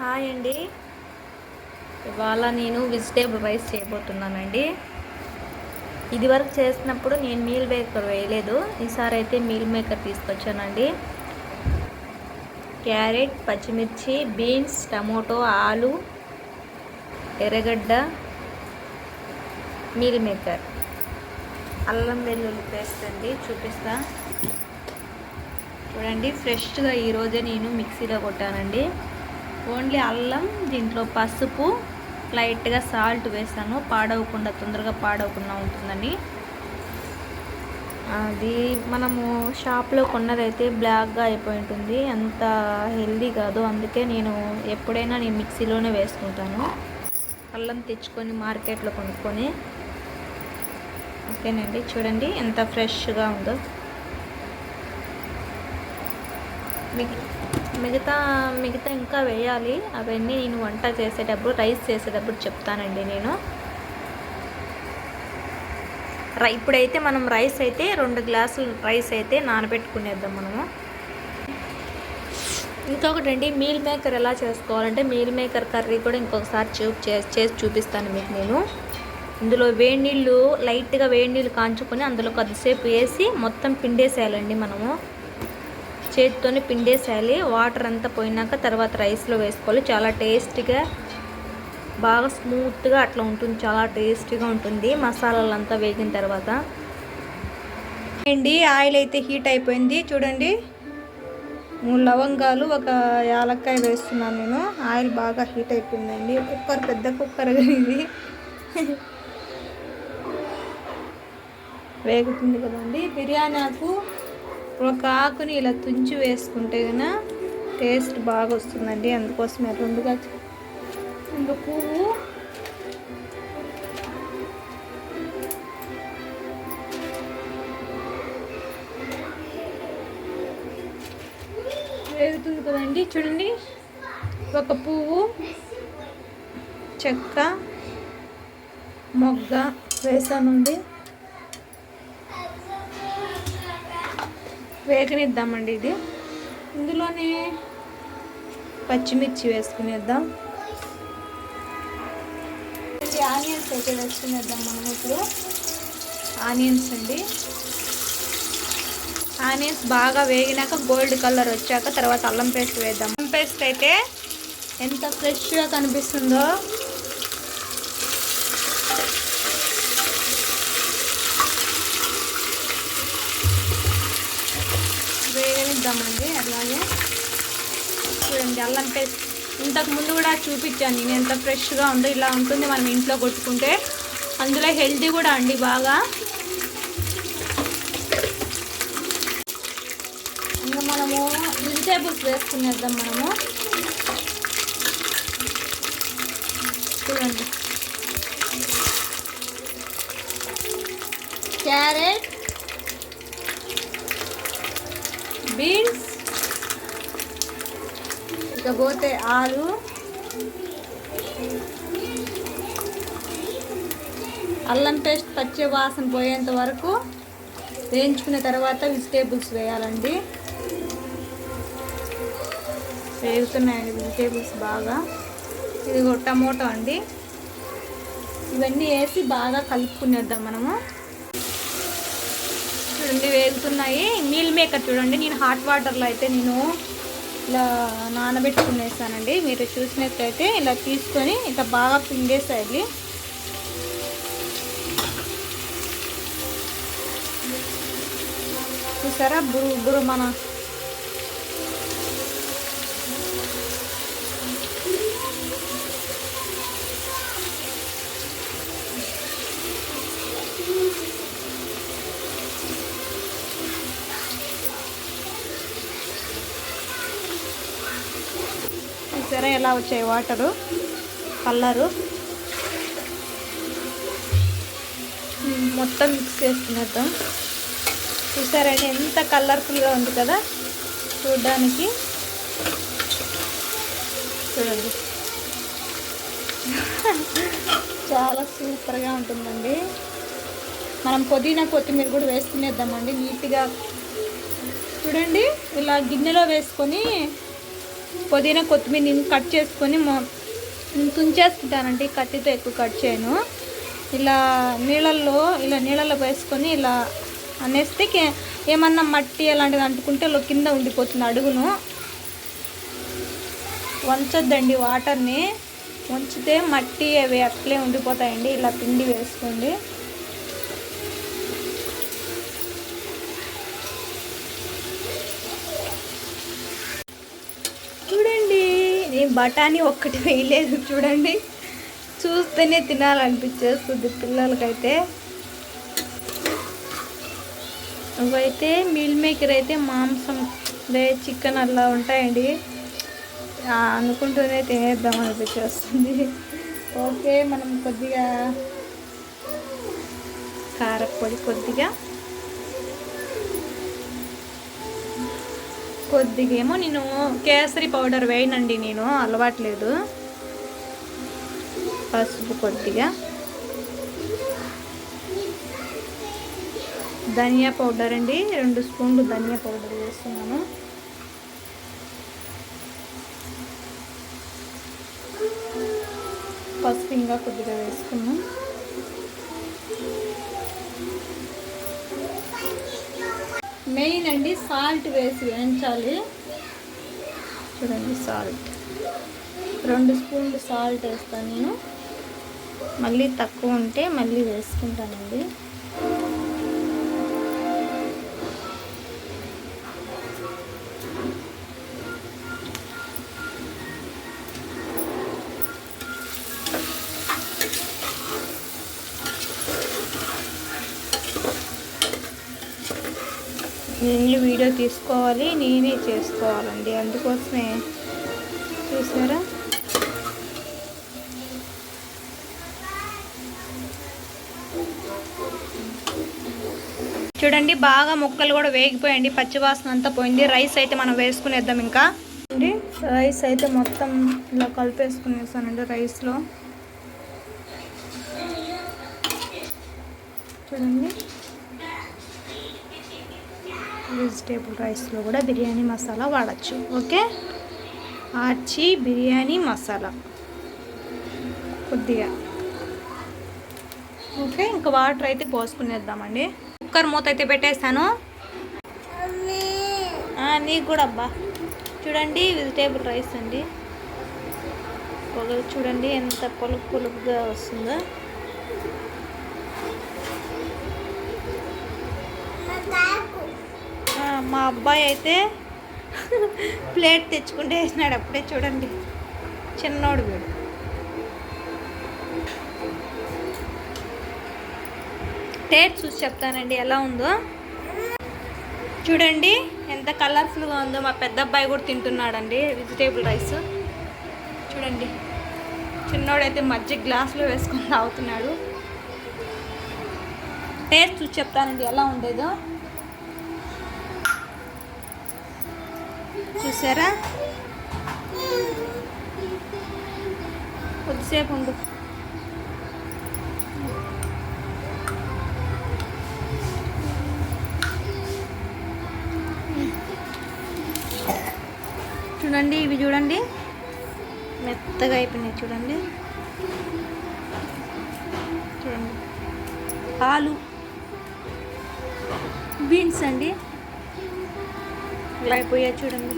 Hi అండి. ఇవాళ నేను వెజిటేబుల్ రైస్ చేయబోతున్నానండి. ఇదివరకు చేసినప్పుడు నేను మీల్ మేకర్ వేయలేదు. ఈసారి అయితే మీల్ మేకర్ తీసుకొచ్చానండి. క్యారెట్ పచ్చిమిర్చి బీన్స్ టమోటో ఆలు ఎర్రగడ్డ మీల్ మేకర్. అల్లం వెల్లుల్లి పేస్ట్ అండి చూపిస్తా. చూడండి ఫ్రెష్గా ఈరోజే నేను మిక్సీలో కొట్టానండి. ఓన్లీ అల్లం దీంట్లో పసుపు లైట్గా సాల్ట్ వేసాను. పాడవకుండా తొందరగా పాడవకుండా ఉంటుందని. అది మనము షాప్లో కొన్నదైతే బ్లాక్గా అయిపోయి ఉంటుంది. అంత హెల్దీ కాదు. అందుకే నేను ఎప్పుడైనా నేను మిక్సీలోనే వేసుకుంటాను. అల్లం తెచ్చుకొని మార్కెట్లో కొనుక్కొని. ఓకేనండి. చూడండి ఎంత ఫ్రెష్గా ఉందో. మీకు మిగతా మిగతా ఇంకా వేయాలి. అవన్నీ నేను వంట చేసేటప్పుడు రైస్ చేసేటప్పుడు చెప్తానండి నేను. రై ఇప్పుడైతే మనం రైస్ అయితే రెండు గ్లాసులు రైస్ అయితే నానబెట్టుకునేద్దాం మనము. ఇంకొకటి అండి మీల్ మేకర్ ఎలా చేసుకోవాలంటే మీల్ మేకర్ కర్రీ కూడా ఇంకొకసారి చూ చే- చేసి చూపిస్తాను మీకు నేను. ఇందులో వేడి నీళ్ళు లైట్గా వేడి నీళ్ళు కాంచుకొని అందులో కొద్దిసేపు వేసి మొత్తం పిండేసేయాలండి మనము. చేతితోనే పిండేసేయాలి. వాటర్ అంతా పోయినాక తర్వాత రైస్లో వేసుకోవాలి. చాలా టేస్టీగా బాగా స్మూత్గా అట్లా ఉంటుంది. చాలా టేస్టీగా ఉంటుంది. మసాలాలు అంతా వేగిన తర్వాత. అండి ఆయిల్ అయితే హీట్ అయిపోయింది. చూడండి మూడు లవంగాలు ఒక యాలక్కాయ వేస్తున్నాను నేను. ఆయిల్ బాగా హీట్ అయిపోయిందండి. కుక్కర్ పెద్ద కుక్కర్ ఇది. వేగుతుంది కదండి. బిర్యానీ ఆకు ఒక ఆకుని ఇలా తుంచి వేసుకుంటే కన టేస్ట్ బాగా వస్తుందండి అందుకోసమే రెండుగా ఇంకా పువ్వు. వేగుతుంది కదండి. చూడండి. ఒక పువ్వు చెక్క మొగ్గ వేసానండి వేగనిద్దామండి ఇది. ఇందులోనే పచ్చిమిర్చి వేసుకునేద్దాం. ఆనియన్స్ అయితే వేసుకునేద్దాం మనం ఇప్పుడు. ఆనియన్స్ అండి. ఆనియన్స్ బాగా వేగినాక గోల్డ్ కలర్ వచ్చాక తర్వాత అల్లం పేస్ట్ వేద్దాం. అల్లం పేస్ట్ అయితే ఎంత ఫ్రెష్గా కనిపిస్తుందో వేగనిద్దామండి అలాగే. చూడండి అల్లం పేస్ట్ ఇంతకు ముందు కూడా చూపించాను నేను ఎంత ఫ్రెష్గా ఉందో ఇలా ఉంటుంది మనం ఇంట్లో కొట్టుకుంటే. అందులో హెల్తీ కూడా అండి బాగా. ఇంకా మనము వెజిటేబుల్స్ వేసుకునేద్దాం మనము. చూడండి. Carrot beans. ఇకపోతే ఆలు. అల్లం పేస్ట్ పచ్చి వాసన పోయేంత వరకు వేయించుకున్న తర్వాత వెజిటేబుల్స్ వేయాలండి. వేగుతున్నాయండి వెజిటేబుల్స్ బాగా. ఇది టమోటో అండి. ఇవన్నీ వేసి బాగా కలుపుకునేద్దాం మనము. చూడండి వేగుతున్నాయి మీల్ మేకర్ చూడండి. నేను హాట్ వాటర్లో అయితే నేను ఇలా నానబెట్టుకునేసానండి. మీరు చూసినట్లయితే ఇలా తీసుకొని ఇట్లా బాగా పిండేసేయాలి. చూసారా? బురు బురు మన చూసారా ఎలా వచ్చాయి వాటరు? కలరు? మొత్తం మిక్స్ చేసుకునేద్దాం. చూసారండి ఎంత కలర్ఫుల్గా ఉంది కదా? చూడడానికి. చూడండి. చాలా సూపర్గా ఉంటుందండి. మనం పుదీనా కొత్తిమీర కూడా వేసుకునేద్దామండి నీట్గా. చూడండి ఇలా గిన్నెలో వేసుకొని పుదీనా కొత్తిమీర నేను కట్ చేసుకొని తుంచేస్తుంటానండి తుంచేసుకుంటానండి కత్తితో ఎక్కువ కట్ చేయను. ఇలా నీళ్ళల్లో ఇలా నీళ్ళల్లో వేసుకొని ఇలా అనేస్తే ఏమన్నా మట్టి అలాంటిది అంటుకుంటే కింద ఉండిపోతుంది అడుగును. వంచొద్దండి వాటర్ని. ఉంచితే మట్టి అవి అట్లే ఉండిపోతాయండి ఇలా పిండి వేసుకోండి చూడండి నేను బఠానీ ఒక్కటి వేయలేదు చూడండి. చూస్తేనే తినాలనిపించేస్తుంది పిల్లలకైతే. ఇవైతే మీల్ మేకర్ అయితే మాంసం అదే చికెన్ అలా ఉంటాయండి. అనుకుంటూనే తినేద్దాం అనిపించేస్తుంది. ఓకే మనం కొద్దిగా కారపొడి కొద్దిగా కొద్దిగా ఏమో నేను కేసరి పౌడర్ వేయనండి నేను అలవాట్లేదు. పసుపు కొద్దిగా. ధనియా పౌడర్ అండి రెండు స్పూన్లు ధనియా పౌడర్ వేస్తున్నాను. పసుపు ఇంకా కొద్దిగా వేసుకున్నాను మెయిన్ అండి సాల్ట్ వేసి వేయించాలి. చూడండి సాల్ట్. రెండు స్పూన్లు సాల్ట్ వేస్తాను నేను. మళ్ళీ తక్కువ ఉంటే మళ్ళీ వేసుకుంటానండి. నేను వీడియో తీసుకోవాలి నేనే చేసుకోవాలండి. అందుకోసమే. చూసారా? చూడండి బాగా ముక్కలు కూడా వేగిపోయండి పచ్చివాసన అంతా పోయింది. రైస్ అయితే మనం వేసుకునేద్దాం ఇంకా. అండి రైస్ అయితే మొత్తం ఇలా కలిపేసుకునేసానండి రైస్లో. చూడండి. వెజిటేబుల్ రైస్లో కూడా బిర్యానీ మసాలా వాడచ్చు ఓకే? ఆర్చి బిర్యానీ మసాలా. కొద్దిగా. ఓకే ఇంకా వాటర్ అయితే పోసుకునేద్దామండి. కుక్కర్ మూత అయితే పెట్టేస్తాను నీకు కూడా అబ్బా. చూడండి వెజిటేబుల్ రైస్ అండి. పొగ చూడండి ఎంత పొలుపు పొలుపుగా వస్తుందో. మా అబ్బాయి అయితే ప్లేట్ తెచ్చుకుంటే వేసినాడు అప్పుడే చూడండి. చిన్నోడు వీడు. టేస్ట్ చూసి చెప్తానండి ఎలా ఉందో. చూడండి ఎంత కలర్ఫుల్గా ఉందో. మా పెద్ద అబ్బాయి కూడా తింటున్నాడండి వెజిటేబుల్ రైస్ చూడండి చిన్నోడైతే మజ్జిగ గ్లాసులో వేసుకొని తాగుతున్నాడు. టేస్ట్ చూసి చెప్తానండి ఎలా ఉండేదో. చూసారా? కొద్దిసేపు ఉండు. చూడండి ఇవి చూడండి. మెత్తగా అయిపోయినాయి చూడండి. చూడండి. ఆలు బీన్స్ అండి. ఇలా అయిపోయాయి చూడండి.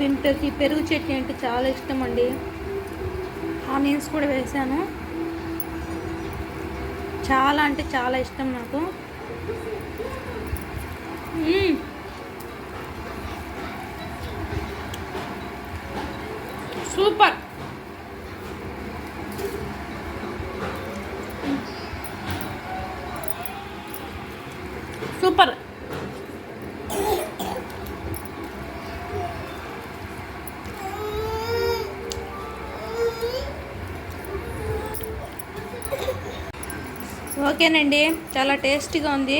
దీంట్లోకి పెరుగు చట్నీ అంటే చాలా ఇష్టం అండి ఆనియన్స్ కూడా వేసాను. చాలా అంటే చాలా ఇష్టం నాకు. సూపర్. ఓకేనండి చాలా టేస్టీగా ఉంది.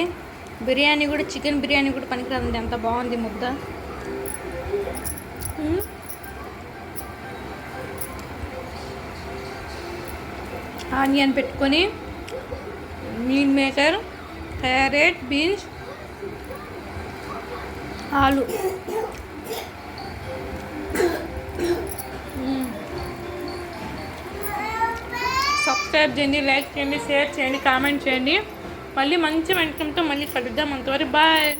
బిర్యానీ కూడా చికెన్ బిర్యానీ కూడా పనికిరాదండి ఎంత బాగుంది ముద్ద. ఆనియన్ పెట్టుకొని మీల్ మేకర్ క్యారెట్ బీన్స్ ఆలు. సబ్స్క్రైబ్ చేయండి లైక్ చేయండి షేర్ చేయండి కామెంట్ చేయండి. మళ్ళీ మంచి వెంటకంతో మళ్ళీ కలుద్దాం. అంతవరకు బాయ్.